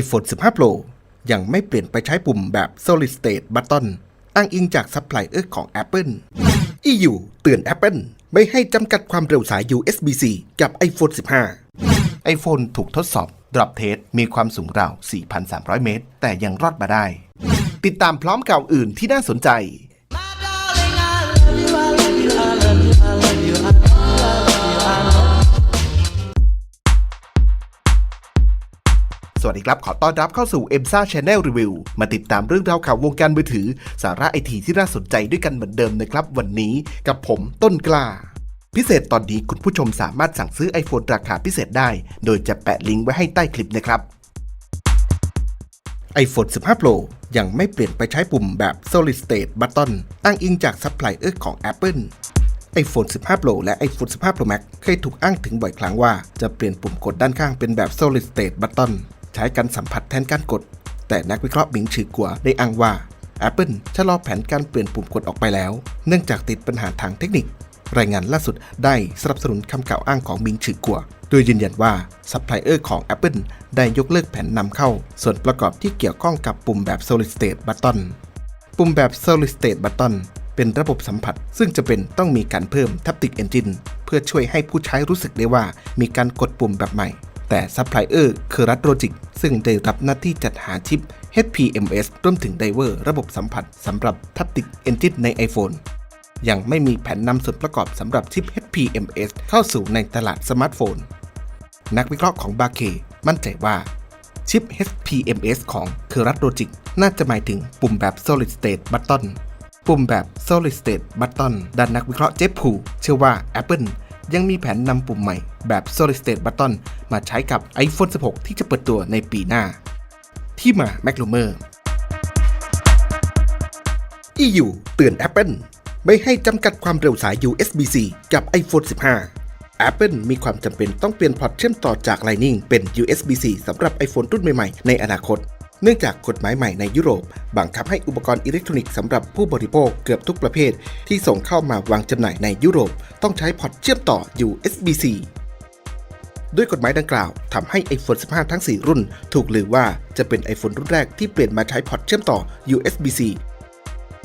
iPhone 15 Pro ยังไม่เปลี่ยนไปใช้ปุ่มแบบ Solid State Button อ้างอิงจากซัพพลายเออร์ของ Apple EU เตือน Apple ไม่ให้จำกัดความเร็วสาย USB-C กับ iPhone 15 iPhone ถูกทดสอบ Drop Test มีความสูงราว 4,300 เมตร แต่ยังรอดมาได้ ติดตามพร้อมข่าวอื่นที่น่าสนใจ สวัสดีครับ ขอต้อนรับเข้าสู่ e m s a Channel Review มาติดตามเรื่องราวข่าววงการมือถือ สาระไอทีที่น่าสนใจด้วยกันเหมือนเดิมนะครับ วันนี้กับผมต้นกล้า พิเศษตอนนี้คุณผู้ชมสามารถสั่งซื้อ iPhone ราคาพิเศษได้ โดยจะแปะลิงก์ไว้ให้ใต้คลิปนะครับ iPhone 15 Pro ยังไม่เปลี่ยนไปใช้ปุ่มแบบ Solid State Button อ้างอิงจากซัพพลายเออร์ของ Apple iPhone 15 Pro และ iPhone 15 Pro Max เคยถูกอ้างถึงบ่อยครั้งว่าจะเปลี่ยนปุ่มกดด้านข้างเป็นแบบ Solid State Button ใช้การสัมผัสแทนการกด แต่นักวิเคราะห์หมิงฉือกัวได้อ้างว่า Apple ชะลอแผนการเปลี่ยนปุ่มกดออกไปแล้ว เนื่องจากติดปัญหาทางเทคนิค รายงานล่าสุดได้สนับสนุนคำกล่าวอ้างของหมิงฉือกัว โดยยืนยันว่าซัพพลายเออร์ของ Apple ได้ยกเลิกแผนนำเข้า ส่วนประกอบที่เกี่ยวข้องกับปุ่มแบบ Solid State Button ปุ่มแบบ Solid State Button เป็นระบบสัมผัส ซึ่งจะเป็นต้องมีการเพิ่ม Taptic Engine เพื่อช่วยให้ผู้ใช้รู้สึกได้ว่ามีการกดปุ่มแบบใหม่ แต่ซัพพลายเออร์คือรัฐโลจิก ซึ่งได้รับหน้าที่จัดหาชิป HPMS รวมถึงไดเวอร์ระบบสัมผัสสำหรับ Taptic Engine ใน iPhone ยังไม่มีแผนนำส่วนประกอบสำหรับชิป HPMS เข้าสู่ในตลาดสมาร์ทโฟน นักวิเคราะห์ของบาเคมั่นใจว่า ชิป HPMS ของ c u r a t Logic น่าจะหมายถึงปุ่มแบบ Solid State Button ปุ่มแบบ Solid State Button ด้านนักวิเคราะห์เจฟพูเชื่อว่า Apple ยังมีแผนนำปุ่มใหม่แบบ Solid State Button มาใช้กับ iPhone 16 ที่จะเปิดตัวในปีหน้า ที่มา m a c l u m e r EU เตือน Apple ไม่ให้จำกัดความเร็วสาย USB-C กับ iPhone 15 Apple มีความจำเป็นต้องเปลี่ยนพอร์ตเชื่อมต่อจาก Lightning เป็น USB-C สำหรับ iPhone รุ่นใหม่ๆ ในอนาคต เนื่องจากกฎหมายใหม่ในยุโรป บังคับให้อุปกรณ์อิเล็กทรอนิกส์สำหรับผู้บริโภคเกือบทุกประเภท ที่ส่งเข้ามาวางจำหน่ายในยุโรป ต้องใช้พอร์ตเชื่อมต่อ USB-C ด้วยกฎหมายดังกล่าวทำให้ iPhone 15 ทั้ง 4 รุ่น ถูกลือว่าจะเป็น iPhone รุ่นแรกที่เปลี่ยนมาใช้พอร์ตเชื่อมต่อ USB-C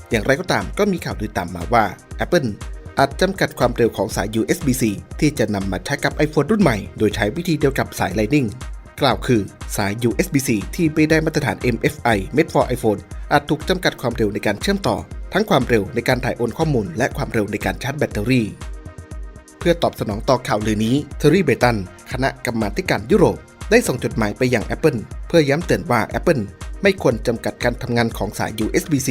อย่างไรก็ตามก็มีข่าวลือตามมาว่า Apple อาจจำกัดความเร็วของสาย USB-C ที่จะนำมาใช้กับ iPhone รุ่นใหม่ โดยใช้วิธีเดียวกับสาย Lightning กล่าวคือสาย USB-C ที่ไม่ได้มาตรฐาน MFI Made for iPhone อาจถูกจำกัดความเร็วในการเชื่อมต่อ ทั้งความเร็วในการถ่ายโอนข้อมูล และความเร็วในการชาร์จแบตเตอรี่ เพื่อตอบสนองต่อข่าวลือนี้เทอร์รี่เบตันคณะกรรมาการยุโรป ได้ส่งจดหมายไปยัง Apple เพื่อย้ำเตือนว่า Apple ไม่ควรจำกัดการทำงานของสาย USB-C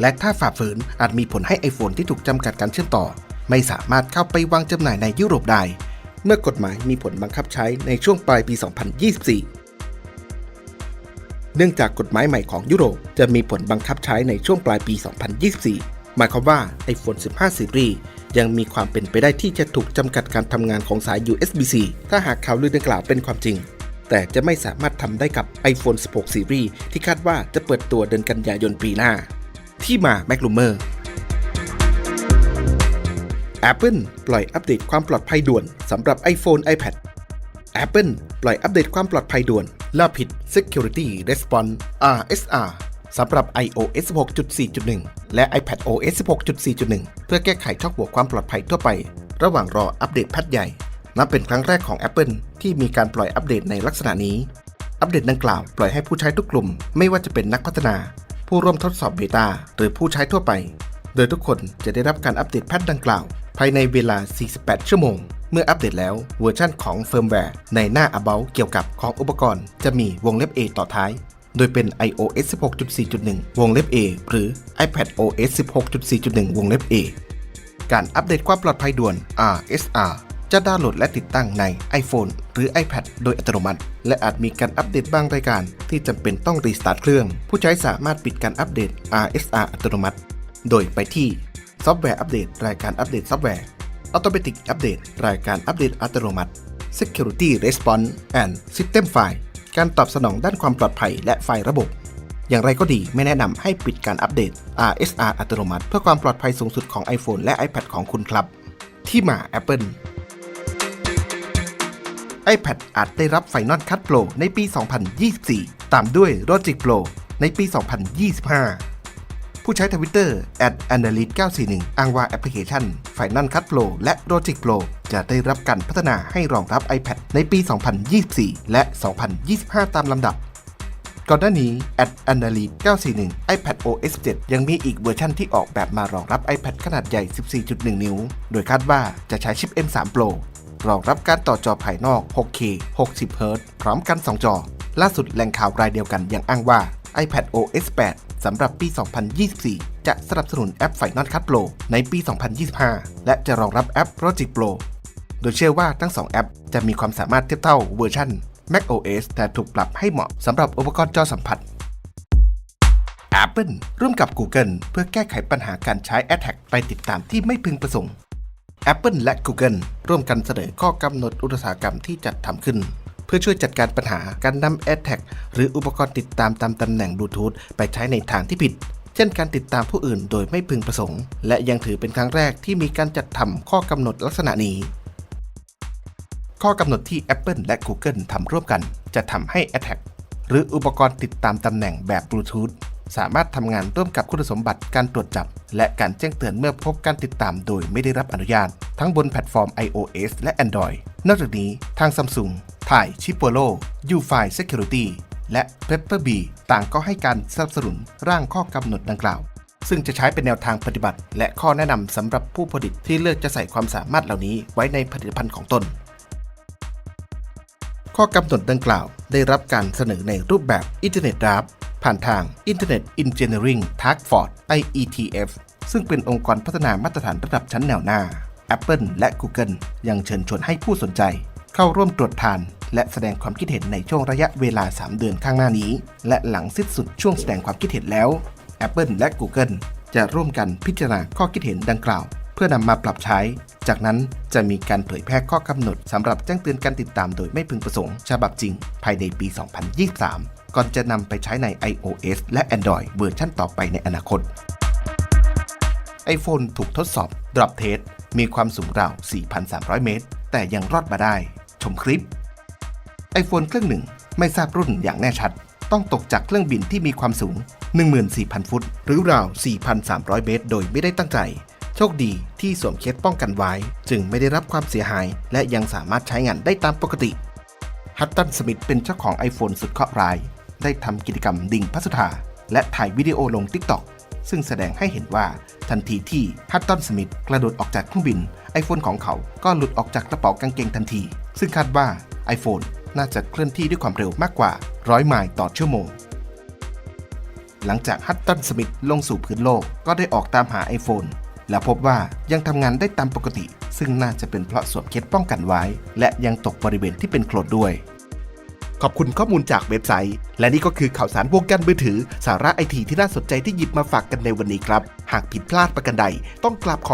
และถ้าฝ่าฝืนอาจมีผลให้ iPhone ที่ถูกจำกัดการเชื่อมต่อ ไม่สามารถเข้าไปวางจำหน่ายในยุโรปได้ เมื่อกฎหมายมีผลบังคับใช้ในช่วงปลายปี 2024 เนื่องจากกฎหมายใหม่ของยุโรปจะมีผลบังคับใช้ในช่วงปลายปี 2024 หมายความว่า iPhone 15 Series ยังมีความเป็นไปได้ที่จะถูกจำกัดการทำงานของสาย USB-C ถ้าหากข่าวลือดังกล่าวเป็นความจริง แต่จะไม่สามารถทำได้กับ iPhone 16 Series ที่คาดว่าจะเปิดตัวเดือนกันยายนปีหน้า ที่มา m a c l u m e r Apple ปล่อยอัปเดตความปลอดภัยด่วนสำหรับ iPhone iPad Apple ปล่อยอัปเดตความปลอดภัยด่วนล่าผิด Security Response RSR สำหรับ iOS 16.4.1 และ iPadOS 16.4.1 เพื่อแก้ไขช่องโหว่ความปลอดภัยทั่วไป ระหว่างรออัปเดตแพทใหญ่ นับเป็นครั้งแรกของ Apple ที่มีการปล่อยอัปเดตในลักษณะนี้ อัปเดตดังกล่าวปล่อยให้ผู้ใช้ทุกกลุ่ม ไม่ว่าจะเป็นนักพัฒนา ผู้ร่วมทดสอบเบต้าหรือผู้ใช้ทั่วไป โดยทุกคนจะได้รับการอัปเดตแพทดังกล่าว ภายในเวลา 48 ชั่วโมง เมื่ออัปเดตแล้วเวอร์ชันของเฟิร์มแวร์ในหน้า About เกี่ยวกับของอุปกรณ์จะมีวงเล็บ A ต่อท้าย โดยเป็น iOS 16.4.1 วงเล็บ A หรือ iPadOS 16.4.1 วงเล็บ A การอัปเดตความปลอดภัยด่วน RSR จะดาวน์โหลดและติดตั้งใน iPhone หรือ iPad โดยอัตโนมัติ และอาจมีการอัปเดตบางรายการที่จำเป็นต้องรีสตาร์ทเครื่อง ผู้ใช้สามารถปิดการอัปเดต RSR อัตโนมัติ โดยไปที่ซอฟต์แวร์อัปเดตรายการอัปเดตซอฟต์แวร์ Automatic Update รายการอัปเดตอัตโนมัติ Security Response and System File การตอบสนองด้านความปลอดภัยและไฟล์ระบบ อย่างไรก็ดีไม่แนะนำให้ปิดการอัปเดต RSR อัตโนมัติเพื่อความปลอดภัยสูงสุดของ iPhone และ iPad ของคุณครับ ที่มา Apple iPad อาจได้รับ Final Cut Pro ในปี 2024 ตามด้วย Logic Pro ในปี 2025 ผู้ใช้ทวิตเตอร์ @analyst 941อ้างว่าแอปพลิเคชัน Final Cut Pro และ Logic Pro จะได้รับการพัฒนาให้รองรับ iPad ในปี 2024 และ 2025 ตามลำดับ ก่อนหน้านี้ @analyst 941 iPad OS 7 ยังมีอีกเวอร์ชันที่ออกแบบมารองรับ iPad ขนาดใหญ่ 14.1 นิ้ว โดยคาดว่าจะใช้ชิป M3 Pro รองรับการต่อจอภายนอก 6K 60 Hz พร้อมกัน 2 จอ ล่าสุดแหล่งข่าวรายเดียวกันยังอ้างว่า iPad OS 8 สำหรับปี 2024 จะสนับสนุนแอป Final Cut Pro ในปี 2025 และจะรองรับแอป Logic Pro โดยเชื่อว่าทั้ง 2 แอปจะมีความสามารถเทียบเท่าเวอร์ชัน macOS แต่ถูกปรับให้เหมาะสำหรับอุปกรณ์จอสัมผัส Apple ร่วมกับ Google เพื่อแก้ไขปัญหาการใช้ AirTag ไปติดตามที่ไม่พึงประสงค์ Apple และ Google ร่วมกันเสนอข้อกำหนดอุตสาหกรรมที่จัดทำขึ้น พื่อช่วยจัดการปัญหาการนำ AirTag หรืออุปกรณ์ติดตามตามตำแหน่งบลูทูธไปใช้ในทางที่ผิด เช่นการติดตามผู้อื่นโดยไม่พึงประสงค์ และยังถือเป็นครั้งแรกที่มีการจัดทำข้อกำหนดลักษณะนี้ ข้อกำหนดที่ Apple และ Google ทำร่วมกัน จะทำให้ AirTag หรืออุปกรณ์ติดตามตำแหน่งแบบบลูทูธ สามารถทำงานร่วมกับคุณสมบัติการตรวจจับ และการแจ้งเตือนเมื่อพบการติดตามโดยไม่ได้รับอนุญาต ทั้งบนแพลตฟอร์ม iOS และ Android นอกจากนี้ทาง Samsung ถ่าย c h i p o l o UFI Security และ p e p p e r b ต่างก็ให้การสนับสนุนร่างข้อกำหนดดังกล่าว ซึ่งจะใช้เป็นแนวทางปฏิบัติ และข้อแนะนำสำหรับผู้ผลิตที่เลือกจะใส่ความสามารถเหล่านี้ไว้ในผลิตภัณฑ์ของตนข้อกำหนดดังกล่าว ได้รับการเสนอในรูปแบบ Internet Draft ผ่านทาง Internet Engineering Task Force IETF ซึ่งเป็นองค์กรพัฒนามาตรฐานระดับชั้นแนวหน้า Apple และ Google ยังเชิญชวนให้ผู้สนใจ เข้าร่วมตรวจทาน และแสดงความคิดเห็นในช่วงระยะเวลา 3 เดือนข้างหน้านี้ และหลังสิ้นสุดช่วงแสดงความคิดเห็นแล้ว Apple และ Google จะร่วมกันพิจารณาข้อคิดเห็นดังกล่าว เพื่อนำมาปรับใช้ จากนั้นจะมีการเผยแพร่ข้อกำหนดสำหรับแจ้งเตือนการติดตามโดยไม่พึงประสงค์ ฉบับจริง ภายในปี 2023 ก่อนจะนำไปใช้ใน iOS และ Android เวอร์ชันต่อไปในอนาคต iPhone ถูกทดสอบ Drop Test มีความสูงราว 4,300 เมตร แต่ยังรอดมาได้ ชมคลิป iPhone เครื่องหนึ่งไม่ทราบรุ่นอย่างแน่ชัด ต้องตกจากเครื่องบินที่มีความสูง 14,000 ฟุต หรือราว 4,300 เมตร โดยไม่ได้ตั้งใจ โชคดีที่สวมเคสป้องกันไว้ จึงไม่ได้รับความเสียหาย และยังสามารถใช้งานได้ตามปกติ ฮัตตัน สมิธเป็นเจ้าของ iPhone สุดเคราะห์ร้าย ได้ทำกิจกรรมดิ่งพัสธาและถ่ายวิดีโอลง TikTok ซึ่งแสดงให้เห็นว่าทันทีที่ฮัตตันสมิธกระโดดออกจากเครื่องบิน iPhone ของเขาก็หลุดออกจากกระเป๋ากางเกงทันที ซึ่งคาดว่า iPhone น่าจะเคลื่อนที่ด้วยความเร็วมากกว่า100ไมล์ต่อชั่วโมง หลังจากฮัตตันสมิธลงสู่พื้นโลกก็ได้ออกตามหา iPhone และพบว่ายังทำงานได้ตามปกติ ซึ่งน่าจะเป็นเพราะสวมเคสป้องกันไว้ และยังตกบริเวณที่เป็นโคลนด้วย ขอบคุณข้อมูลจากเว็บไซต์ และนี่ก็คือข่าวสารวงการมือถือ สาระไอทีที่น่าสนใจที่หยิบมาฝากกันในวันนี้ครับ หากผิดพลาดประกันใด ต้องกราบขอ